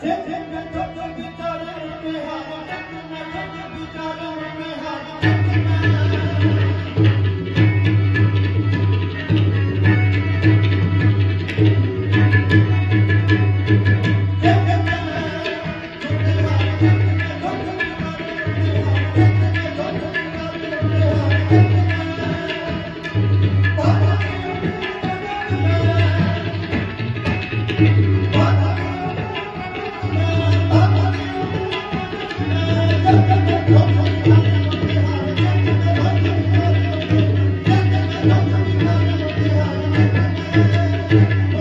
Tek tek tek tek tek tek tek tek tek tek tek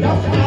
Love